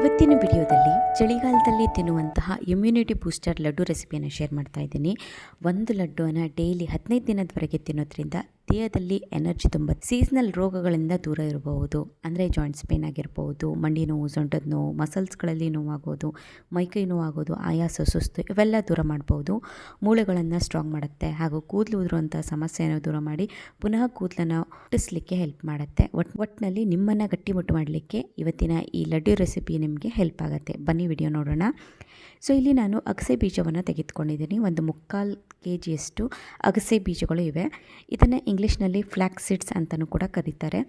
ಇವತ್ತಿನ ವಿಡಿಯೋದಲ್ಲಿ ಚಳಿಗಾಲದಲ್ಲಿ ತಿನ್ನುವಂತಹ ಇಮ್ಯುನಿಟಿ ಬೂಸ್ಟರ್ ಲಡ್ಡು ರೆಸಿಪಿಯನ್ನು ಶೇರ್ ಮಾಡ್ತಾ ಇದ್ದೀನಿ. ಒಂದು ಲಡ್ಡುವನ್ನು ಡೈಲಿ ಹದಿನೈದು ದಿನದವರೆಗೆ ತಿನ್ನೋದ್ರಿಂದ ದೇಹದಲ್ಲಿ ಎನರ್ಜಿ ತುಂಬ ಸೀಸನಲ್ ರೋಗಗಳಿಂದ ದೂರ ಇರಬಹುದು. ಅಂದರೆ ಜಾಯಿಂಟ್ಸ್ ಪೇನ್ ಆಗಿರ್ಬೋದು ಮಂಡಿ ನೋವು, ಸೊಂಟದ ನೋವು ಮಸಲ್ಸ್ಗಳಲ್ಲಿ ನೋವಾಗೋದು, ಮೈಕೈ ನೋವಾಗೋದು, ಆಯಾಸ, ಸುಸ್ತು ಇವೆಲ್ಲ ದೂರ ಮಾಡ್ಬೋದು ಮೂಳೆಗಳನ್ನು ಸ್ಟ್ರಾಂಗ್ ಮಾಡುತ್ತೆ. ಹಾಗೂ ಕೂದಲು ಉದುರುವಂಥ ಸಮಸ್ಯೆಯನ್ನು ದೂರ ಮಾಡಿ ಪುನಃ ಕೂದಲನ್ನು ಹುಟ್ಟಿಸ್ಲಿಕ್ಕೆ ಹೆಲ್ಪ್ ಮಾಡುತ್ತೆ. ಒಟ್ ಒಟ್ಟಿನಲ್ಲಿ ನಿಮ್ಮನ್ನು ಗಟ್ಟಿಮುಟ್ಟು ಮಾಡಲಿಕ್ಕೆ ಇವತ್ತಿನ ಈ ಲಡ್ಡು ರೆಸಿಪಿ ನಿಮಗೆ ಹೆಲ್ಪ್ ಆಗುತ್ತೆ. ಬನ್ನಿ ವಿಡಿಯೋ ನೋಡೋಣ. ಸೊ ಇಲ್ಲಿ ನಾನು ಅಗಸೆ ಬೀಜವನ್ನು ತೆಗೆದುಕೊಂಡಿದ್ದೀನಿ. ಒಂದು ಮುಕ್ಕಾಲು ಕೆ ಜಿಯಷ್ಟು ಅಗಸೆ ಬೀಜಗಳು ಇವೆ. ಇದನ್ನು ಇಂಗ್ಲೀಷ್ನಲ್ಲಿ ಫ್ಲ್ಯಾಕ್ ಸೀಡ್ಸ್ ಅಂತಲೂ ಕೂಡ ಕರೀತಾರೆ.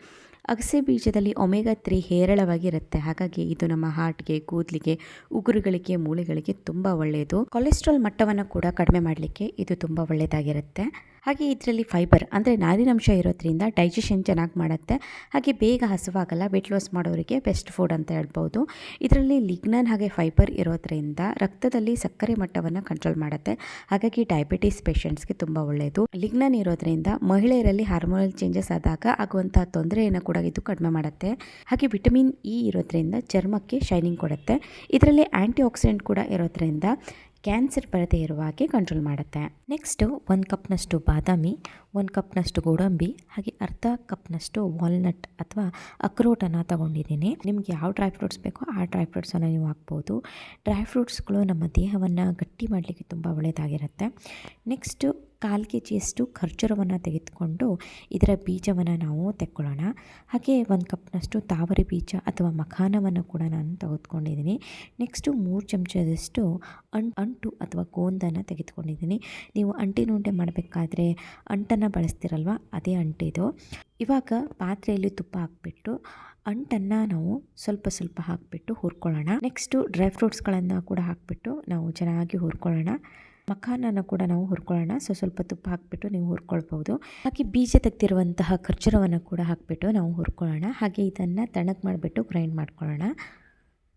ಅಗಸೆ ಬೀಜದಲ್ಲಿ ಒಮೆಗಾ ತ್ರೀ ಹೇರಳವಾಗಿರುತ್ತೆ. ಹಾಗಾಗಿ ಇದು ನಮ್ಮ ಹಾರ್ಟ್ಗೆ, ಕೂದಲಿಗೆ, ಉಗುರುಗಳಿಗೆ, ಮೂಳೆಗಳಿಗೆ ತುಂಬ ಒಳ್ಳೆಯದು. ಕೊಲೆಸ್ಟ್ರಾಲ್ ಮಟ್ಟವನ್ನು ಕೂಡ ಕಡಿಮೆ ಮಾಡಲಿಕ್ಕೆ ಇದು ತುಂಬ ಒಳ್ಳೆಯದಾಗಿರುತ್ತೆ. ಹಾಗೆ ಇದರಲ್ಲಿ ಫೈಬರ್ ಅಂದರೆ ನಾರಿನಂಶ ಇರೋದ್ರಿಂದ ಡೈಜೆಷನ್ ಚೆನ್ನಾಗಿ ಮಾಡುತ್ತೆ. ಹಾಗೆ ಬೇಗ ಹಸುವಾಗಲ್ಲ ವೆಯ್ಟ್ ಲಾಸ್ ಮಾಡೋರಿಗೆ ಬೆಸ್ಟ್ ಫುಡ್ ಅಂತ ಹೇಳ್ಬೋದು. ಇದರಲ್ಲಿ ಲಿಗ್ನನ್ ಹಾಗೆ ಫೈಬರ್ ಇರೋದ್ರಿಂದ ರಕ್ತದಲ್ಲಿ ಸಕ್ಕರೆ ಮಟ್ಟವನ್ನು ಕಂಟ್ರೋಲ್ ಮಾಡುತ್ತೆ. ಹಾಗಾಗಿ ಡಯಾಬಿಟಿಸ್ ಪೇಷಂಟ್ಸ್ಗೆ ತುಂಬ ಒಳ್ಳೆಯದು ಲಿಗ್ನನ್ ಇರೋದ್ರಿಂದ ಮಹಿಳೆಯರಲ್ಲಿ ಹಾರ್ಮೋನಲ್ ಚೇಂಜಸ್ ಆದಾಗ ಆಗುವಂತಹ ತೊಂದರೆಯನ್ನು ಕೂಡ ಇದು ಕಡಿಮೆ ಮಾಡುತ್ತೆ. ಹಾಗೆ ವಿಟಮಿನ್ ಇ ಇರೋದ್ರಿಂದ ಚರ್ಮಕ್ಕೆ ಶೈನಿಂಗ್ ಕೊಡುತ್ತೆ. ಇದರಲ್ಲಿ ಆ್ಯಂಟಿ ಆಕ್ಸಿಡೆಂಟ್ ಕೂಡ ಇರೋದ್ರಿಂದ ಕ್ಯಾನ್ಸರ್ ಬರದೇ ಇರುವ ಹಾಗೆ ಕಂಟ್ರೋಲ್ ಮಾಡುತ್ತೆ. ನೆಕ್ಸ್ಟು ಒಂದು ಕಪ್ನಷ್ಟು ಬಾದಾಮಿ ಒಂದು ಕಪ್ನಷ್ಟು ಗೋಡಂಬಿ, ಹಾಗೆ ಅರ್ಧ ಕಪ್ನಷ್ಟು ವಾಲ್ನಟ್ ಅಥವಾ ಅಕ್ರೋಟನ್ನು ತಗೊಂಡಿದ್ದೀನಿ. ನಿಮ್ಗೆ ಯಾವ ಡ್ರೈ ಫ್ರೂಟ್ಸ್ ಬೇಕೋ ಆ ಡ್ರೈ ಫ್ರೂಟ್ಸನ್ನು ನೀವು ಹಾಕ್ಬೋದು. ಡ್ರೈ ಫ್ರೂಟ್ಸ್ಗಳು ನಮ್ಮ ದೇಹವನ್ನು ಗಟ್ಟಿ ಮಾಡಲಿಕ್ಕೆ ತುಂಬ ಒಳ್ಳೆಯದಾಗಿರುತ್ತೆ ನೆಕ್ಸ್ಟು ಕಾಲು ಕೆ ಜಿಯಷ್ಟು ಖರ್ಜೂರವನ್ನು ತೆಗೆದುಕೊಂಡು ಇದರ ಬೀಜವನ್ನು ನಾವು ತೆಕ್ಕೊಳ್ಳೋಣ. ಹಾಗೆ ಒಂದು ಕಪ್ನಷ್ಟು ತಾವರೆ ಬೀಜ ಅಥವಾ ಮಖಾನವನ್ನು ಕೂಡ ನಾನು ತೆಗೆದುಕೊಂಡಿದ್ದೀನಿ. ನೆಕ್ಸ್ಟು ಮೂರು ಚಮಚದಷ್ಟು ಅಂಟು ಅಂಟು ಅಥವಾ ಗೋಂದನ್ನು ತೆಗೆದುಕೊಂಡಿದ್ದೀನಿ. ನೀವು ಅಂಟಿನ ಉಂಡೆ ಮಾಡಬೇಕಾದ್ರೆ ಅಂಟನ್ನು ಬಳಸ್ತಿರಲ್ವ? ಅದೇ ಅಂಟಿದು ಇವಾಗ ಪಾತ್ರೆಯಲ್ಲಿ ತುಪ್ಪ ಹಾಕ್ಬಿಟ್ಟು ಅಂಟನ್ನು ನಾವು ಸ್ವಲ್ಪ ಸ್ವಲ್ಪ ಹಾಕಿಬಿಟ್ಟು ಹುರ್ಕೊಳ್ಳೋಣ. ನೆಕ್ಸ್ಟು ಡ್ರೈ ಫ್ರೂಟ್ಸ್ಗಳನ್ನು ಕೂಡ ಹಾಕಿಬಿಟ್ಟು ನಾವು ಚೆನ್ನಾಗಿ ಹುರ್ಕೊಳ್ಳೋಣ. ಮಖಾನನ ಕೂಡ ನಾವು ಹುರ್ಕೊಳ್ಳೋಣ. ಸೊ, ಸ್ವಲ್ಪ ತುಪ್ಪ ಹಾಕಿಬಿಟ್ಟು ನೀವು ಹುರ್ಕೊಳ್ಬೋದು. ಹಾಗೆ ಬೀಜ ತೆಗ್ದಿರುವಂತಹ ಖರ್ಜೂರವನ್ನು ಕೂಡ ಹಾಕಿಬಿಟ್ಟು ನಾವು ಹುರ್ಕೊಳ್ಳೋಣ. ಹಾಗೆ ಇದನ್ನು ತಣಕ್ ಮಾಡಿಬಿಟ್ಟು ಗ್ರೈಂಡ್ ಮಾಡ್ಕೊಳ್ಳೋಣ.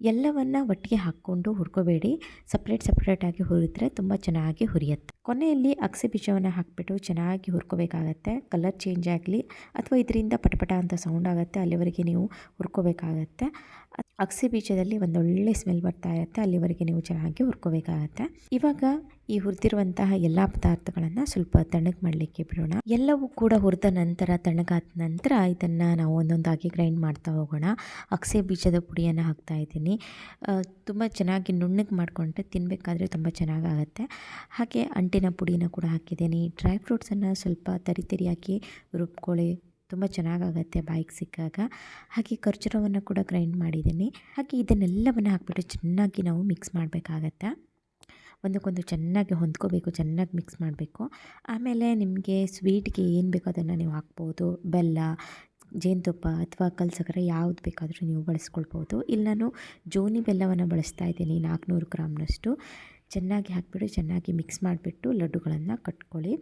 ಎಲ್ಲವನ್ನು ಒಟ್ಟಿಗೆ ಹಾಕ್ಕೊಂಡು ಹುರ್ಕೋಬೇಡಿ. ಸಪ್ರೇಟ್ ಸಪ್ರೇಟಾಗಿ ಹುರಿದ್ರೆ ತುಂಬ ಚೆನ್ನಾಗಿ ಹುರಿಯುತ್ತೆ. ಕೊನೆಯಲ್ಲಿ ಅಗಸೆ ಬೀಜವನ್ನು ಹಾಕಿಬಿಟ್ಟು ಚೆನ್ನಾಗಿ ಹುರ್ಕೋಬೇಕಾಗತ್ತೆ. ಕಲರ್ ಚೇಂಜ್ ಆಗಲಿ ಅಥವಾ ಇದರಿಂದ ಪಟಪಟ ಅಂತ ಸೌಂಡ್ ಆಗುತ್ತೆ, ಅಲ್ಲಿವರೆಗೆ ನೀವು ಹುರ್ಕೋಬೇಕಾಗತ್ತೆ. ಅಗಸೆ ಬೀಜದಲ್ಲಿ ಒಂದೊಳ್ಳೆ ಸ್ಮೆಲ್ ಬರ್ತಾ ಇರುತ್ತೆ, ಅಲ್ಲಿವರೆಗೆ ನೀವು ಚೆನ್ನಾಗಿ ಹುರ್ಕೋಬೇಕಾಗತ್ತೆ. ಇವಾಗ ಈ ಹುರಿದಿರುವಂತಹ ಎಲ್ಲ ಪದಾರ್ಥಗಳನ್ನು ಸ್ವಲ್ಪ ತಣ್ಣಗೆ ಮಾಡಲಿಕ್ಕೆ ಬಿಡೋಣ. ಎಲ್ಲವೂ ಕೂಡ ಹುರಿದ ನಂತರ ತಣ್ಣಗಾದ ನಂತರ ಇದನ್ನು ನಾವು ಒಂದೊಂದಾಗಿ ಗ್ರೈಂಡ್ ಮಾಡ್ತಾ ಹೋಗೋಣ. ಅಗಸೆ ಬೀಜದ ಪುಡಿಯನ್ನು ಹಾಕ್ತಾ ಇದ್ದೀನಿ. ತುಂಬ ಚೆನ್ನಾಗಿ ನುಣ್ಣಗೆ ಮಾಡಿಕೊಂಡ್ರೆ ತಿನ್ನಬೇಕಾದ್ರೆ ತುಂಬ ಚೆನ್ನಾಗಾಗತ್ತೆ. ಹಾಗೆ ಅಂಟಿನ ಪುಡಿನ ಕೂಡ ಹಾಕಿದ್ದೀನಿ. ಡ್ರೈ ಫ್ರೂಟ್ಸನ್ನು ಸ್ವಲ್ಪ ತರಿ ತರಿಯಾಗಿ ರುಬ್ಕೊಳ್ಳಿ. ತುಂಬ ಚೆನ್ನಾಗಾಗತ್ತೆ ಬಾಯಿಗೆ ಸಿಕ್ಕಾಗ. ಹಾಗೆ ಖರ್ಜೂರವನ್ನು ಕೂಡ ಗ್ರೈಂಡ್ ಮಾಡಿದ್ದೀನಿ. ಹಾಗೆ ಇದನ್ನೆಲ್ಲವನ್ನು ಹಾಕ್ಬಿಟ್ಟು ಚೆನ್ನಾಗಿ ನಾವು ಮಿಕ್ಸ್ ಮಾಡಬೇಕಾಗತ್ತೆ? ಒಂದಕ್ಕೊಂದು ಚೆನ್ನಾಗಿ ಹೊಂದ್ಕೋಬೇಕು, ಚೆನ್ನಾಗಿ ಮಿಕ್ಸ್ ಮಾಡಬೇಕು. ಆಮೇಲೆ ನಿಮಗೆ ಸ್ವೀಟ್ಗೆ ಏನು ಬೇಕೋ ಅದನ್ನು ನೀವು ಹಾಕ್ಬೋದು. ಬೆಲ್ಲ, ಜೇನುತುಪ್ಪ ಅಥವಾ ಕಲ್ಸಕ್ಕರೆ ಯಾವ್ದು ಬೇಕಾದರೂ ನೀವು ಬಳಸ್ಕೊಳ್ಬೋದು. ಇಲ್ಲಿ ನಾನು ಜೋನಿ ಬೆಲ್ಲವನ್ನು ಬಳಸ್ತಾ ಇದ್ದೀನಿ ನಾಲ್ಕುನೂರು ಗ್ರಾಮ್ನಷ್ಟು. ಚೆನ್ನಾಗಿ ಹಾಕಿಬಿಟ್ಟು ಚೆನ್ನಾಗಿ ಮಿಕ್ಸ್ ಮಾಡಿಬಿಟ್ಟು ಲಡ್ಡುಗಳನ್ನು ಕಟ್ಕೊಳ್ಳಿ.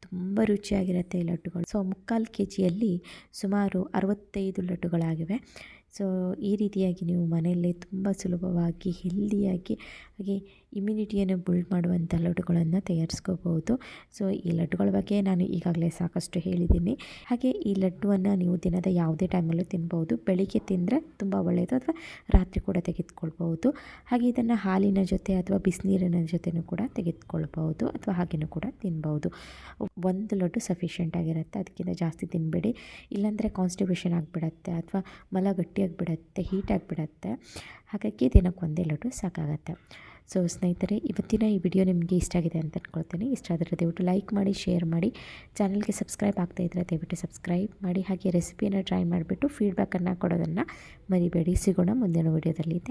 ತುಂಬ ರುಚಿಯಾಗಿರುತ್ತೆ ಈ ಲಡ್ಡುಗಳು. ಸೊ, ಮುಕ್ಕಾಲು ಕೆ ಜಿಯಲ್ಲಿ ಸುಮಾರು ಅರವತ್ತೈದು ಲಡ್ಡುಗಳಾಗಿವೆ. ಸೊ ಈ ರೀತಿಯಾಗಿ ನೀವು ಮನೆಯಲ್ಲೇ ತುಂಬ ಸುಲಭವಾಗಿ ಹೆಲ್ದಿಯಾಗಿ ಹಾಗೆ ಇಮ್ಯುನಿಟಿಯನ್ನು ಬಿಲ್ಡ್ ಮಾಡುವಂಥ ಲಡ್ಡುಗಳನ್ನು ತಯಾರಿಸ್ಕೋಬಹುದು. ಸೊ ಈ ಲಡ್ಡುಗಳ ಬಗ್ಗೆ ನಾನು ಈಗಾಗಲೇ ಸಾಕಷ್ಟು ಹೇಳಿದ್ದೀನಿ. ಹಾಗೆ ಈ ಲಡ್ಡುವನ್ನು ನೀವು ದಿನದ ಯಾವುದೇ ಟೈಮಲ್ಲೂ ತಿನ್ಬೋದು. ಬೆಳಿಗ್ಗೆ ತಿಂದರೆ ತುಂಬ ಒಳ್ಳೆಯದು ಅಥವಾ ರಾತ್ರಿ ಕೂಡ ತೆಗೆದುಕೊಳ್ಬಹುದು. ಹಾಗೆ ಇದನ್ನು ಹಾಲಿನ ಜೊತೆ ಅಥವಾ ಬಿಸಿನೀರಿನ ಜೊತೆನೂ ಕೂಡ ತೆಗೆದುಕೊಳ್ಬಹುದು ಅಥವಾ ಹಾಗೆಯೂ ಕೂಡ ತಿನ್ಬೋದು. ಒಂದು ಲಡ್ಡು ಸಫಿಷಿಯೆಂಟ್ ಆಗಿರುತ್ತೆ. ಅದಕ್ಕಿಂತ ಜಾಸ್ತಿ ತಿನ್ನಬೇಡಿ ಇಲ್ಲಾಂದರೆ ಕಾನ್ಸ್ಟಿಬ್ಯೂಷನ್ ಆಗಿಬಿಡತ್ತೆ ಅಥವಾ ಮಲ ಗಟ್ಟಿಯಾಗಿಬಿಡತ್ತೆ ಹೀಟ್ ಆಗಿಬಿಡತ್ತೆ ಹಾಗಾಗಿ ದಿನಕ್ಕೆ ಒಂದೇ ಲಡ್ಡು ಸಾಕಾಗತ್ತೆ. ಸೊ ಸ್ನೇಹಿತರೆ, ಇವತ್ತಿನ ಈ ವಿಡಿಯೋ ನಿಮಗೆ ಇಷ್ಟ ಆಗಿದೆ ಅಂತ ಅಂದ್ಕೊಳ್ತೀನಿ ಇಷ್ಟ ಆದರೆ ದಯವಿಟ್ಟು ಲೈಕ್ ಮಾಡಿ, ಶೇರ್ ಮಾಡಿ. ಚಾನಲ್ಗೆ ಸಬ್ಸ್ಕ್ರೈಬ್ ಆಗ್ತಾ ಇದ್ದರೆ ದಯವಿಟ್ಟು ಸಬ್ಸ್ಕ್ರೈಬ್ ಮಾಡಿ. ಹಾಗೆ ರೆಸಿಪಿಯನ್ನು ಟ್ರೈ ಮಾಡಿಬಿಟ್ಟು ಫೀಡ್ಬ್ಯಾಕನ್ನು ಕೊಡೋದನ್ನು ಮರಿಬೇಡಿ. ಸಿಗೋಣ ಮುಂದಿನ ವಿಡಿಯೋದಲ್ಲಿ.